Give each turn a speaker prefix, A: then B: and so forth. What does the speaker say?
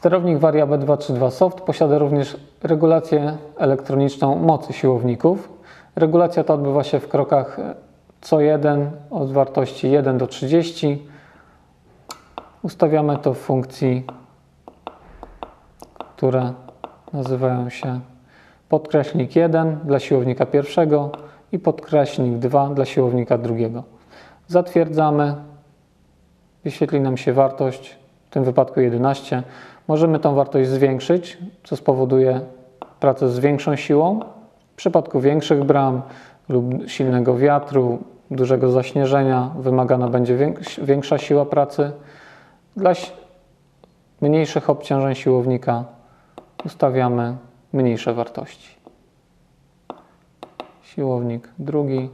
A: Sterownik Varia B232 Soft posiada również regulację elektroniczną mocy siłowników. Regulacja ta odbywa się w krokach co 1 od wartości 1 do 30. Ustawiamy to w funkcji, które nazywają się podkreślnik 1 dla siłownika pierwszego i podkreślnik 2 dla siłownika drugiego. Zatwierdzamy, wyświetli nam się wartość, w tym wypadku 11. Możemy tą wartość zwiększyć, co spowoduje pracę z większą siłą. W przypadku większych bram lub silnego wiatru, dużego zaśnieżenia wymagana będzie więks- większa siła pracy. Dla mniejszych obciążeń siłownika ustawiamy mniejsze wartości. Siłownik drugi